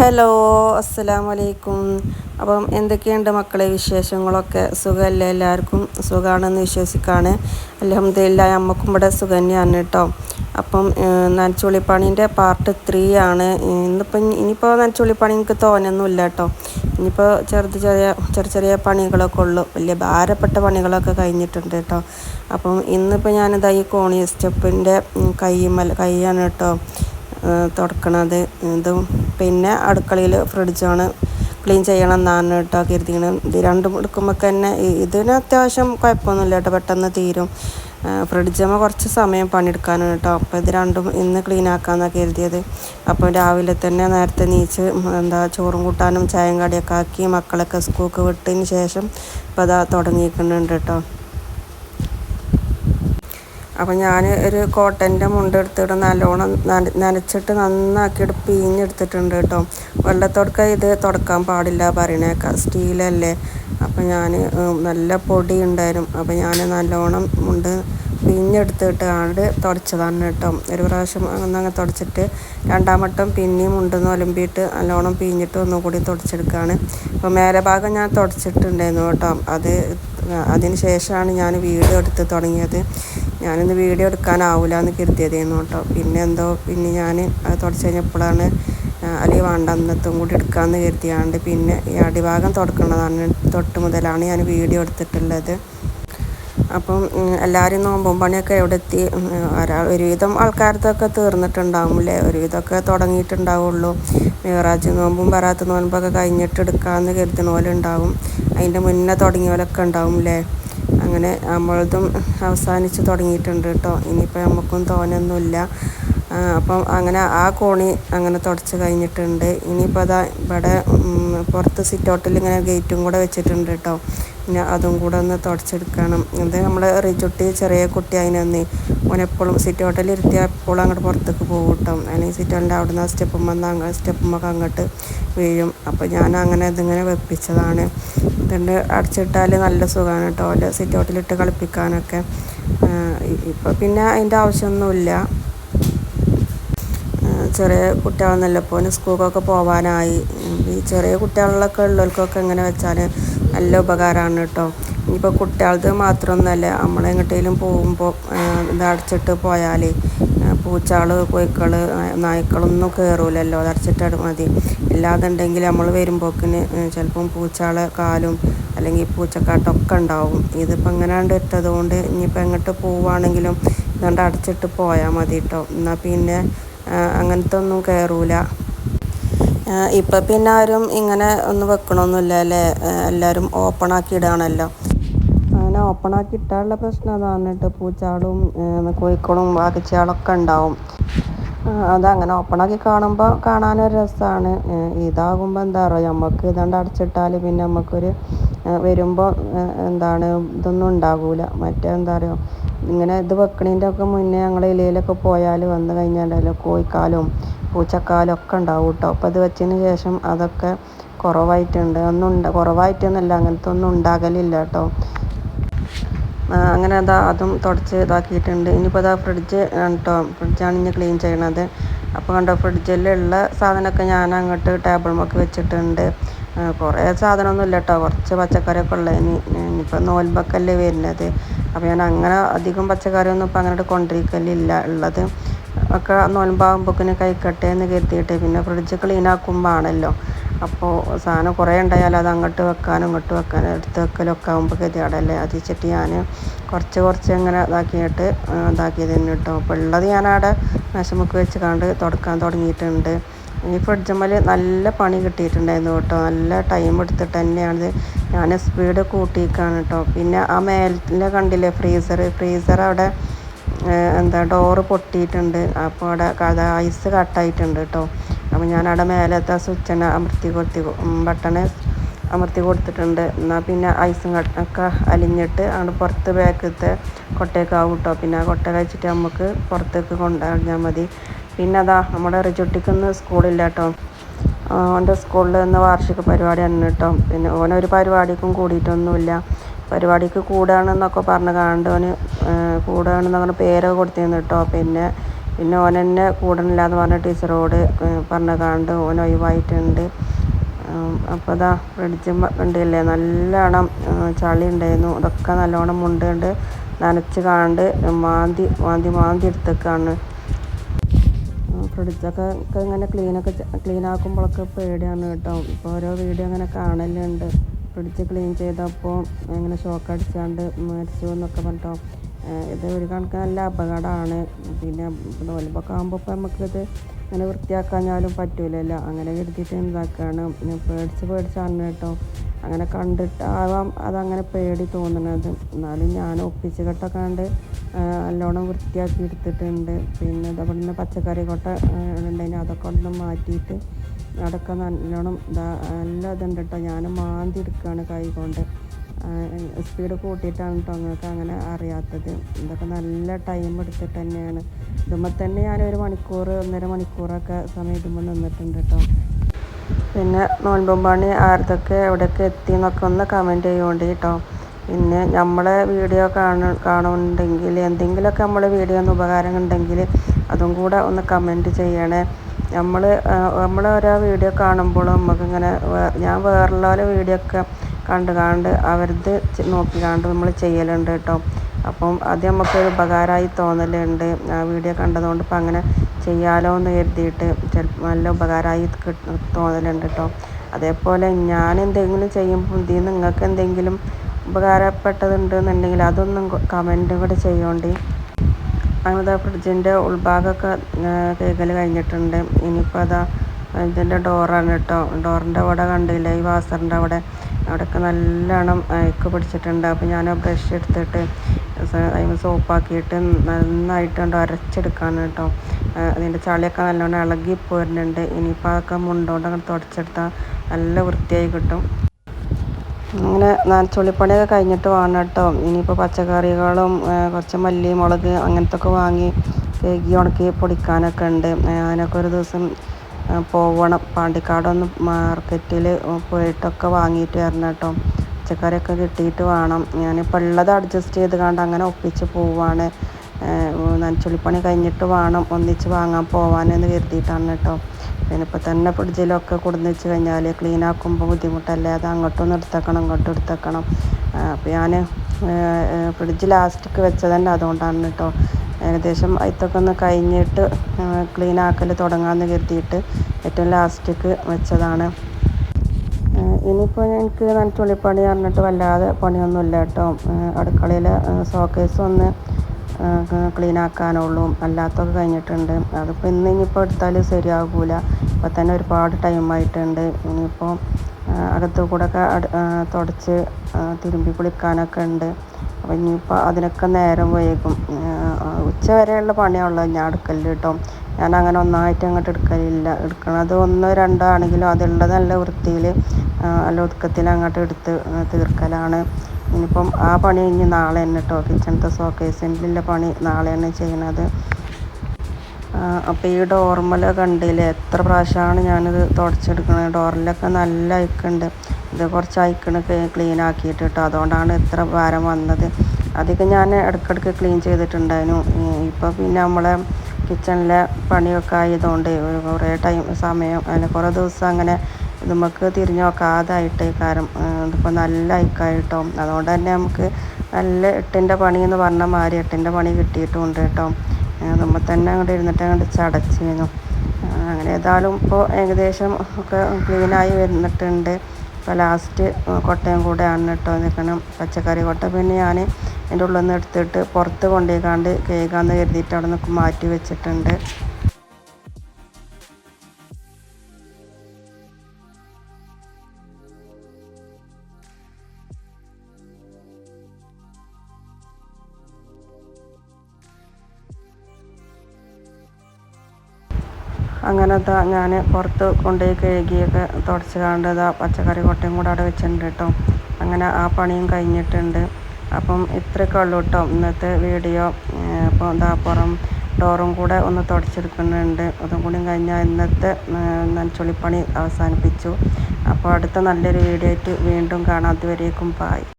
Hello അസ്സലാമു അലൈക്കും അപ്പം എന്തൊക്കെയുണ്ട് മക്കളെ വിശേഷങ്ങളൊക്കെ? സുഖമല്ലേ എല്ലാവർക്കും? സുഖമാണെന്ന് വിശ്വസിക്കാണ്. അലഹമ്മദില്ല അമ്മക്കും ഇവിടെ സുഖം തന്നെയാണ് കേട്ടോ. അപ്പം നനച്ചുള്ളിപ്പണീന്റെ പാർട്ട് ത്രീ ആണ്. ഇന്നിപ്പം ഇനിയിപ്പോൾ നനച്ചുള്ളിപ്പണി എനിക്ക് തോന്നുന്നില്ല കേട്ടോ. ഇനിയിപ്പോൾ ചെറുത് ചെറിയ ചെറിയ ചെറിയ പണികളൊക്കെ ഉള്ളു. വലിയ ഭാരപ്പെട്ട പണികളൊക്കെ കഴിഞ്ഞിട്ടുണ്ട് കേട്ടോ. അപ്പം ഇന്നിപ്പോൾ ഞാനിതാ ഈ കോണി സ്റ്റെപ്പിന്റെ കൈമൽ കൈയാണ് കേട്ടോ തുടക്കണത്. ഇതും പിന്നെ അടുക്കളയിൽ ഫ്രിഡ്ജാണ് ക്ലീൻ ചെയ്യണം എന്നാണ് കേട്ടോ കരുതിക്കണം ഇത് രണ്ടും എടുക്കുമ്പോൾ തന്നെ ഇതിന് അത്യാവശ്യം കുഴപ്പമൊന്നുമില്ല കേട്ടോ പെട്ടെന്ന് തീരും. ഫ്രിഡ്ജമ്മ കുറച്ച് സമയം പണിയെടുക്കാനാണ് കേട്ടോ. അപ്പോൾ ഇത് രണ്ടും ഇന്ന് ക്ലീൻ ആക്കാമെന്നാണ് കരുതിയത്. അപ്പോൾ രാവിലെ തന്നെ നേരത്തെ നീച്ച് എന്താ ചോറും കൂട്ടാനും ചായം കടിയൊക്കെ ആക്കി മക്കളൊക്കെ സ്കൂൾക്ക് വിട്ടതിന് ശേഷം ഇപ്പോൾ അതാ തുടങ്ങിയിരിക്കുന്നുണ്ട് കേട്ടോ. അപ്പം ഞാൻ ഒരു കോട്ടന്റെ മുണ്ട് എടുത്തിട്ട് നല്ലോണം നനച്ചിട്ട് നന്നാക്കിയിട്ട് പിഴിഞ്ഞെടുത്തിട്ടുണ്ട് കേട്ടോ. വെള്ളത്തോടക്ക ഇത് തുടക്കാൻ പാടില്ല പറയണേക്കാം. സ്റ്റീലല്ലേ. അപ്പം ഞാൻ നല്ല പൊടി ഉണ്ടായിരുന്നു. അപ്പം ഞാൻ നല്ലോണം മുണ്ട് പിഞ്ഞെടുത്തിട്ട് ആണ്ട് തുടച്ചതാണ് കേട്ടോ. ഒരു പ്രാവശ്യം അങ്ങനെ തുടച്ചിട്ട് രണ്ടാം വട്ടം പിന്നെയും ഉണ്ടെന്ന് ഒലമ്പിയിട്ട് നല്ലോണം പിഞ്ഞിട്ട് ഒന്നുകൂടി തുടച്ചെടുക്കുകയാണ് അപ്പോൾ മേലെ ഭാഗം ഞാൻ തുടച്ചിട്ടുണ്ടായിരുന്നു കേട്ടോ. അത് അതിന് ശേഷമാണ് ഞാൻ വീഡിയോ എടുത്ത് തുടങ്ങിയത്. ഞാനിന്ന് വീഡിയോ എടുക്കാനാവില്ല എന്ന് കരുതിയതായിരുന്നു കേട്ടോ. പിന്നെ എന്തോ പിന്നെ ഞാൻ അത് തുടച്ച് കഴിഞ്ഞപ്പോഴാണ് അല്ലെങ്കിൽ വേണ്ട അന്നത്തും കൂടി എടുക്കാമെന്ന് കരുതിയാണ്ട് പിന്നെ ഈ അടിഭാഗം തുടക്കുന്നതാണ് തൊട്ട് മുതലാണ് ഞാൻ വീഡിയോ എടുത്തിട്ടുള്ളത്. അപ്പം എല്ലാവരും നോമ്പും പണിയൊക്കെ എവിടെ എത്തി ഒരാൾ ഒരുവിധം ആൾക്കാരത്തൊക്കെ തീർന്നിട്ടുണ്ടാവും അല്ലേ ഒരുവിധമൊക്കെ തുടങ്ങിയിട്ടുണ്ടാവുള്ളൂ. മേറാജ് നോമ്പും വരാത്ത നോമ്പൊക്കെ കഴിഞ്ഞിട്ട് എടുക്കാമെന്ന് കരുതുന്ന പോലെ ഉണ്ടാവും. അതിന്റെ മുന്നേ തുടങ്ങിയ പോലൊക്കെ ഉണ്ടാവും അല്ലേ അങ്ങനെ നമ്മളതും അവസാനിച്ച് തുടങ്ങിയിട്ടുണ്ട് കേട്ടോ. ഇനിയിപ്പോൾ നമുക്കും തോനൊന്നുമില്ല. അപ്പം അങ്ങനെ ആ കോണി അങ്ങനെ തുടച്ച് കഴിഞ്ഞിട്ടുണ്ട്. ഇനിയിപ്പോൾ അതാ ഇവിടെ പുറത്ത് സിറ്റൗട്ടിൽ ഇങ്ങനെ ഗേറ്റും കൂടെ വെച്ചിട്ടുണ്ട് കേട്ടോ. പിന്നെ അതും കൂടെ ഒന്ന് തുടച്ചെടുക്കണം. ഇത് നമ്മൾ റിച്ചുട്ടി ചെറിയ കുട്ടി അതിനൊന്ന് ഓനെപ്പോഴും സിറ്റൗട്ടിൽ ഇരുത്തിയാൽ എപ്പോഴും അങ്ങോട്ട് പുറത്തേക്ക് പോകും അല്ലെങ്കിൽ ഹോട്ടലിന്റെ അവിടെ നിന്ന് സ്റ്റെപ്പും വന്ന് അങ്ങ് സ്റ്റെപ്പുമ്മൊക്കെ അങ്ങോട്ട് വീഴും. അപ്പോൾ ഞാൻ അങ്ങനെ ഇതിങ്ങനെ വെപ്പിച്ചതാണ്. ഇതുണ്ട് അടച്ചിട്ടാൽ നല്ല സുഖമാണ് കേട്ടോ സിറ്റൗട്ടിലിട്ട് കളിപ്പിക്കാനൊക്കെ. ഇപ്പോൾ പിന്നെ അതിന്റെ ആവശ്യമൊന്നുമില്ല. ചെറിയ കുട്ടികളെന്നല്ല ഇപ്പോൾ സ്കൂൾക്കൊക്കെ പോകാനായി ഈ ചെറിയ കുട്ടികളിലൊക്കെ ഉള്ളവർക്കൊക്കെ എങ്ങനെ വെച്ചാൽ നല്ല ഉപകാരമാണ് കേട്ടോ ഇനിയിപ്പോൾ കുട്ടികളത് മാത്രമൊന്നുമല്ല നമ്മളെങ്ങോട്ടേലും പോകുമ്പോൾ ഇത് അടച്ചിട്ട് പോയാൽ പൂച്ചകൾ കോഴിക്കൾ നായ്ക്കളൊന്നും കയറൂലല്ലോ അതടച്ചിട്ട് മതി. ഇല്ലാതുണ്ടെങ്കിൽ നമ്മൾ വരുമ്പോക്കിന് ചിലപ്പം പൂച്ചാളെ കാലും അല്ലെങ്കിൽ പൂച്ചക്കാട്ടൊക്കെ ഉണ്ടാവും. ഇതിപ്പോൾ എങ്ങനെയാണ്ട് ഇട്ടത് കൊണ്ട് ഇനിയിപ്പോൾ എങ്ങോട്ട് പോവുകയാണെങ്കിലും ഇതുകൊണ്ട് അടച്ചിട്ട് പോയാൽ മതി കേട്ടോ എന്നാൽ പിന്നെ അങ്ങനത്തെ ഒന്നും കയറൂല ഇപ്പം പിന്നെ ആരും ഇങ്ങനെ ഒന്ന് വെക്കണമൊന്നുമില്ല അല്ലേ? എല്ലാവരും ഓപ്പൺ ആക്കി ഇടുകയാണല്ലോ അങ്ങനെ ഓപ്പൺ ആക്കി ഇട്ടാനുള്ള പ്രശ്നം അതാണ് പൂച്ചാളും കോഴിക്കളും വാക്കിച്ചാളൊക്കെ ഉണ്ടാവും. അതങ്ങനെ ഓപ്പൺ ആക്കി കാണുമ്പോൾ കാണാനൊരു രസമാണ് ഇതാകുമ്പോൾ എന്താ പറയുക നമുക്ക് ഇതാണ്ട് അടച്ചിട്ടാൽ പിന്നെ നമുക്കൊരു വരുമ്പോൾ എന്താണ് ഇതൊന്നും ഉണ്ടാകില്ല മറ്റേ എന്താ പറയുക ഇങ്ങനെ ഇത് വെക്കണതിന്റെ ഒക്കെ മുന്നേ ഞങ്ങൾ ഇലയിലൊക്കെ പോയാൽ വന്നു കഴിഞ്ഞാൽ കോഴിക്കാലും പൂച്ചക്കാലും ഒക്കെ ഉണ്ടാവും കേട്ടോ അപ്പോൾ അത് വെച്ചതിന് ശേഷം അതൊക്കെ കുറവായിട്ടുണ്ട്. ഒന്നും കുറവായിട്ടൊന്നുമല്ല. അങ്ങനത്തെ ഒന്നും ഉണ്ടാകലില്ല കേട്ടോ. അങ്ങനെ അതാ അതും തുടച്ച് ഇതാക്കിയിട്ടുണ്ട്. ഇനിയിപ്പോൾ അതാ ഫ്രിഡ്ജ് കേട്ടോ ഫ്രിഡ്ജാണ് ഇനി ക്ലീൻ ചെയ്യണത്. അപ്പോൾ കണ്ടോ ഫ്രിഡ്ജിലുള്ള സാധനമൊക്കെ ഞാൻ അങ്ങോട്ട് ടേബിൾ ടേബിളുമൊക്കെ വെച്ചിട്ടുണ്ട്. കുറേ സാധനമൊന്നും ഇല്ല കേട്ടോ കുറച്ച് പച്ചക്കറിയൊക്കെ ഉള്ളതിന് ഇനിയിപ്പോൾ നോൽബക്കല്ലേ വരുന്നത്. അപ്പോൾ ഞാൻ അങ്ങനെ അധികം പച്ചക്കറിയൊന്നും ഇപ്പോൾ അങ്ങോട്ട് കൊണ്ടിരിക്കലില്ല ഉള്ളത്. ഒക്കെ നോൻപാകുമ്പോക്കിന് കഴിക്കട്ടെ എന്ന് കരുതിയിട്ട് പിന്നെ ഫ്രിഡ്ജ് ക്ലീൻ ആക്കുമ്പോൾ ആണല്ലോ അപ്പോൾ സാധനം കുറേ ഉണ്ടായാൽ അത് അങ്ങോട്ട് വെക്കാനും ഇങ്ങോട്ട് വെക്കാനും എടുത്ത് വെക്കലൊക്കെ ആകുമ്പോൾ ഗതിയാടല്ലേ അത് വെച്ചിട്ട് ഞാൻ കുറച്ച് കുറച്ച് ഇങ്ങനെ ഇതാക്കിയിട്ട് ഇതാക്കിയത് തന്നെ കേട്ടോ അപ്പോൾ ഉള്ളത് ഞാനവിടെ മെഷമുക്ക് വെച്ച് കണ്ട് തുടക്കാൻ തുടങ്ങിയിട്ടുണ്ട്. ഈ ഫ്രിഡ്ജുമ്മൽ നല്ല പണി കിട്ടിയിട്ടുണ്ടായിരുന്നു കേട്ടോ നല്ല ടൈം എടുത്തിട്ട് തന്നെയാണ് ഞാൻ സ്പീഡ് കൂട്ടിയിക്കാണ് കേട്ടോ പിന്നെ ആ മേലെ കണ്ടില്ലേ ഫ്രീസർ ഫ്രീസർ അവിടെ എന്താ ഡോറ് പൊട്ടിയിട്ടുണ്ട്. അപ്പോൾ അവിടെ കഥ ഐസ് കട്ടായിട്ടുണ്ട് കേട്ടോ അപ്പോൾ ഞാൻ അവിടെ മേലത്തെ സ്വിച്ചിനെ അമർത്തി കൊടുത്തി ബട്ടണ് അമർത്തി കൊടുത്തിട്ടുണ്ട്. എന്നാൽ പിന്നെ ഐസും ഒക്കെ അലിഞ്ഞിട്ട് അവിടെ പുറത്ത് ബാക്കത്തെ കൊട്ടയൊക്കെ കേട്ടോ പിന്നെ ആ കൊട്ട കഴിച്ചിട്ട് നമുക്ക് പുറത്തേക്ക് കൊണ്ടുവന്നാൽ മതി. പിന്നെ അതാ നമ്മുടെ റിജുട്ടിക്കൊന്ന് സ്കൂളില്ല കേട്ടോ ഓന്റെ സ്കൂളിൽ നിന്ന് വാർഷിക പരിപാടിയാണ് കേട്ടോ പിന്നെ ഓനൊരു പരിപാടിക്കും കൂടിയിട്ടൊന്നുമില്ല. പരിപാടിക്ക് കൂടുകയാണെന്നൊക്കെ പറഞ്ഞ് കണ്ട് ഓന് കൂടുകയാണെന്ന് അങ്ങനെ പേരൊക്കെ കൊടുത്തിരുന്നു കേട്ടോ. പിന്നെ പിന്നെ ഓൻ എന്ന് പറഞ്ഞ ടീച്ചറോട് പറഞ്ഞ കാണ്ട് ഓൻ ഒഴിവായിട്ടുണ്ട്. അപ്പോൾ അതാ ഫ്രിഡ്ജ് കണ്ടില്ലേ നല്ലോണം ചളി ഉണ്ടായിരുന്നു. അതൊക്കെ നല്ലോണം മുണ്ടുകൊണ്ട് നനച്ച് കാണ്ട് മാന്തി മാന്തി മാന്തി എടുത്തേക്കാണ്. ഫ്രിഡ്ജൊക്കെ ഇങ്ങനെ ക്ലീനൊക്കെ ക്ലീൻ ആക്കുമ്പോഴൊക്കെ പേടിയാണ് കേട്ടോ. ഇപ്പോൾ ഓരോ വീഡിയോ അങ്ങനെ കാണലുണ്ട്. ഫ്രിഡ്ജ് ക്ലീൻ ചെയ്തപ്പോൾ ഇങ്ങനെ ഷോക്ക് അടിച്ചാണ്ട് മരിച്ചു എന്നൊക്കെ പറഞ്ഞിട്ടോ. ഇത് ഒരു കണക്ക് നല്ല അപകടമാണ്. പിന്നെ നോലമ്പൊക്കെ ആകുമ്പോൾ ഇപ്പോൾ നമുക്കിത് അങ്ങനെ വൃത്തിയാക്കാഞ്ഞാലും പറ്റൂലല്ലോ. അങ്ങനെ കരുതിയിട്ട് എന്താക്കുകയാണ് പേടിച്ച് പേടിച്ചാണ് കേട്ടോ. അങ്ങനെ കണ്ടിട്ടാവാം അതങ്ങനെ പേടി തോന്നുന്നത്. എന്നാലും ഞാൻ ഒപ്പിച്ച് കെട്ടൊക്കെ കണ്ട് നല്ലോണം വൃത്തിയാക്കി എടുത്തിട്ടുണ്ട്. പിന്നെ ഇതവിടെ നിന്ന് പച്ചക്കറി കൊട്ട ഉണ്ടെങ്കിൽ അതൊക്കെ ഒന്ന് മാറ്റിയിട്ട് അവിടെയൊക്കെ നല്ലോണം നല്ല ഇതുണ്ട് കേട്ടോ ഞാൻ മാന്തി എടുക്കുകയാണ് കൈ കൊണ്ട്. സ്പീഡ് കൂട്ടിയിട്ടാണ് കേട്ടോ നിങ്ങൾക്ക് അങ്ങനെ അറിയാത്തത്. ഇതൊക്കെ നല്ല ടൈം എടുത്തിട്ട് തന്നെയാണ്. ഇതുമ്പോൾ തന്നെ ഞാൻ ഒരു മണിക്കൂർ ഒന്നര മണിക്കൂറൊക്കെ സമയം ഇതുമ്പോൾ നിന്നിട്ടുണ്ട് കേട്ടോ പിന്നെ നോൻപും പണി എവിടെയൊക്കെ എത്തി എന്നൊക്കെ ഒന്ന് കമന്റ് ചെയ്യുകൊണ്ട് കേട്ടോ പിന്നെ നമ്മളെ വീഡിയോ കാണ കാണുന്നുണ്ടെങ്കിൽ എന്തെങ്കിലുമൊക്കെ നമ്മളെ വീഡിയോ ഒന്ന് ഉപകാരം ഉണ്ടെങ്കിൽ അതും കൂടെ ഒന്ന് കമന്റ് ചെയ്യണേ. നമ്മൾ നമ്മൾ ഓരോ വീഡിയോ കാണുമ്പോൾ നമുക്കിങ്ങനെ ഞാൻ വേറുള്ള വീഡിയോ ഒക്കെ കണ്ട് കണ്ട് അവരത് നോക്കി കണ്ട് നമ്മൾ ചെയ്യലുണ്ട് കേട്ടോ അപ്പം അത് നമുക്കൊരു ഉപകാരമായി തോന്നലുണ്ട്. ആ വീഡിയോ കണ്ടതുകൊണ്ട് ഇപ്പം അങ്ങനെ ചെയ്യാലോ എന്ന് കരുതിയിട്ട് നല്ല ഉപകാരമായി തോന്നലുണ്ട് കേട്ടോ അതേപോലെ ഞാൻ എന്തെങ്കിലും ചെയ്യുമ്പോൾ ഇതിൽ നിങ്ങൾക്ക് എന്തെങ്കിലും ഉപകാരപ്പെട്ടതുണ്ടെന്നുണ്ടെങ്കിൽ അതൊന്നും കമന്റ് കൂടെ ചെയ്യോണ്ടി. അങ്ങനെ ഫ്രിഡ്ജിന്റെ ഉൾഭാഗമൊക്കെ കഴുകൽ കഴിഞ്ഞിട്ടുണ്ട്. ഇനിയിപ്പോൾ അതാ ഇതിന്റെ ഡോറാണ് കേട്ടോ ഡോറിന്റെ അവിടെ കണ്ടില്ലേ ഈ വാസറിന്റെ അവിടെ. അവിടെയൊക്കെ നല്ലോണം അയക്ക് പിടിച്ചിട്ടുണ്ട്. അപ്പോൾ ഞാൻ ബ്രഷ് എടുത്തിട്ട് അതിന് സോപ്പാക്കിയിട്ട് നന്നായിട്ട് അരച്ചെടുക്കാണ് കേട്ടോ അതിന്റെ ചളിയൊക്കെ നല്ലോണം ഇളകി പോരുന്നുണ്ട്. ഇനിയിപ്പോൾ അതൊക്കെ മുണ്ടോണ്ട് അങ്ങ് തുടച്ചെടുത്താൽ നല്ല വൃത്തിയായി കിട്ടും. അങ്ങനെ ചുള്ളിപ്പണിയൊക്കെ കഴിഞ്ഞിട്ട് വേണം കേട്ടോ. ഇനിയിപ്പോൾ പച്ചക്കറികളും കുറച്ച് മല്ലി മുളക് അങ്ങനത്തെ ഒക്കെ വാങ്ങി കേകി ഉണക്കി പൊടിക്കാനൊക്കെ ഉണ്ട്. അതിനൊക്കെ ഒരു ദിവസം പോവണം. പാണ്ടിക്കാടൊന്ന് മാർക്കറ്റിൽ പോയിട്ടൊക്കെ വാങ്ങിയിട്ട് വരണം കേട്ടോ. പച്ചക്കറിയൊക്കെ കിട്ടിയിട്ട് വേണം. ഞാനിപ്പോൾ ഉള്ളത് അഡ്ജസ്റ്റ് ചെയ്ത് കണ്ട് അങ്ങനെ ഒപ്പിച്ച് പോവാണ്. നനച്ചുള്ളിപ്പണി കഴിഞ്ഞിട്ട് വേണം. ഒന്നിച്ച് വാങ്ങാൻ പോവാനെന്ന് കരുതിയിട്ടാണ് കേട്ടോ. പിന്നെ ഇപ്പോൾ തന്നെ ഫ്രിഡ്ജിലൊക്കെ കൊടുന്ന് വെച്ച് കഴിഞ്ഞാൽ ക്ലീൻ ആക്കുമ്പോൾ ബുദ്ധിമുട്ടല്ലേ? അത് അങ്ങോട്ടൊന്ന് എടുത്തേക്കണം ഇങ്ങോട്ടും എടുത്തേക്കണം. അപ്പോൾ ഞാൻ ഫ്രിഡ്ജ് ലാസ്റ്റിക്ക് വെച്ചത് തന്നെ അതുകൊണ്ടാണ് കേട്ടോ ഏകദേശം അതിത്തൊക്കെ ഒന്ന് കഴിഞ്ഞിട്ട് ക്ലീൻ ആക്കൽ തുടങ്ങാമെന്ന് കരുതിയിട്ട് ഏറ്റവും ലാസ്റ്റിക്ക് വെച്ചതാണ്. ഇനിയിപ്പോൾ എനിക്ക് നനച്ചുള്ളിപ്പണി പറഞ്ഞിട്ട് വല്ലാതെ പണിയൊന്നുമില്ല കേട്ടോ അടുക്കളയിലെ സോക്കേസ് ഒന്ന് ക്ലീൻ ആക്കാനുള്ളൂ. അല്ലാത്തൊക്കെ കഴിഞ്ഞിട്ടുണ്ട്. അതിപ്പോൾ ഇന്ന് ഇനിയിപ്പോൾ എടുത്താൽ ശരിയാകൂല ഇപ്പോൾ തന്നെ ഒരുപാട് ടൈമായിട്ടുണ്ട് ഇനിയിപ്പോൾ അകത്ത് കൂടെ ഒക്കെ തുടച്ച് തിരുമ്പി കുളിക്കാനൊക്കെ ഉണ്ട്. അപ്പോൾ ഇനിയിപ്പോൾ അതിനൊക്കെ നേരം വൈകും. ഉച്ച വരെയുള്ള പണിയുള്ളത് ഞാൻ എടുക്കൽ കേട്ടോ. ഞാൻ അങ്ങനെ ഒന്നായിട്ട് അങ്ങോട്ട് എടുക്കലില്ല. എടുക്കണത് ഒന്നോ രണ്ടോ ആണെങ്കിലും അതുള്ളത് നല്ല വൃത്തിയിൽ നല്ല ഒതുക്കത്തിൽ അങ്ങോട്ട് എടുത്ത് തീർക്കലാണ്. ഇനിയിപ്പം ആ പണി ഇനി നാളെ തന്നെ കേട്ടോ. കിച്ചണത്തെ ഷോക്കേസിന്റെ പണി നാളെ തന്നെ ചെയ്യണത്. അപ്പോൾ ഈ ഡോർമല കണ്ടില്ലേ? എത്ര പ്രാവശ്യമാണ് ഞാനിത് തുടച്ചെടുക്കുന്നത് ഡോറിലൊക്കെ നല്ല അയക്കുണ്ട്. ഇത് കുറച്ച് അയക്കണൊക്കെ ക്ലീൻ ആക്കിയിട്ട് കേട്ടോ അതുകൊണ്ടാണ് ഇത്ര ഭാരം വന്നത്. അതൊക്കെ ഞാൻ ഇടയ്ക്കിടയ്ക്ക് ക്ലീൻ ചെയ്തിട്ടുണ്ടായിരുന്നു. ഇപ്പോൾ പിന്നെ നമ്മളെ കിച്ചണിലെ പണിയൊക്കെ ആയതുകൊണ്ട് കുറേ ടൈം സമയം അല്ല കുറേ ദിവസം അങ്ങനെ നമുക്ക് തിരിഞ്ഞു നോക്കാതായിട്ട് കാരണം ഇതിപ്പോൾ നല്ല അയക്കായിട്ടോ. അതുകൊണ്ട് തന്നെ നമുക്ക് നല്ല എട്ടിന്റെ പണി എന്ന് പറഞ്ഞ മാതിരി എട്ടിന്റെ പണി കിട്ടിയിട്ടുണ്ട് കേട്ടോ നമ്മൾ തന്നെ അങ്ങോട്ട് ഇരുന്നിട്ട് അങ്ങോട്ട് ചടച്ചിരുന്നു. അങ്ങനെ ഏതായാലും ഇപ്പോൾ ഏകദേശം ഒക്കെ ക്ലീനായി വന്നിട്ടുണ്ട്. ഇപ്പോൾ ലാസ്റ്റ് കൊട്ടയും കൂടെ ആണ് കേട്ടോ നിൽക്കണം പച്ചക്കറി കൊട്ട പിന്നെ ഞാൻ എന്റെ ഉള്ളിൽ നിന്ന് എടുത്തിട്ട് പുറത്ത് കൊണ്ടുപോയിക്കാണ്ട് കേൾക്കാമെന്ന് കരുതിയിട്ട് അവിടെ നിന്ന് മാറ്റി വെച്ചിട്ടുണ്ട്. അങ്ങനെ ഇതാ ഞാൻ പുറത്ത് കൊണ്ടുപോയി കഴുകിയൊക്കെ തുടച്ച് കാണ്ട് ആ പച്ചക്കറി കൊട്ടയും കൂടെ അവിടെ വെച്ചിട്ടുണ്ട് കേട്ടോ. അങ്ങനെ ആ പണിയും കഴിഞ്ഞിട്ടുണ്ട്. അപ്പം ഇത്രയൊക്കെ ഉള്ളൂ കേട്ടോ. ഇന്നത്തെ വീഡിയോ. അപ്പോൾ ഇതാ പുറം ഡോറും കൂടെ ഒന്ന് തുടച്ചെടുക്കുന്നുണ്ട്. അതും കൂടി കഴിഞ്ഞാൽ ഇന്നത്തെ നനച്ചുള്ളിപ്പണി അവസാനിപ്പിച്ചു. അപ്പോൾ അടുത്ത നല്ലൊരു വീഡിയോ ആയിട്ട് വീണ്ടും കാണാം. അതുവരേക്കും ബായ്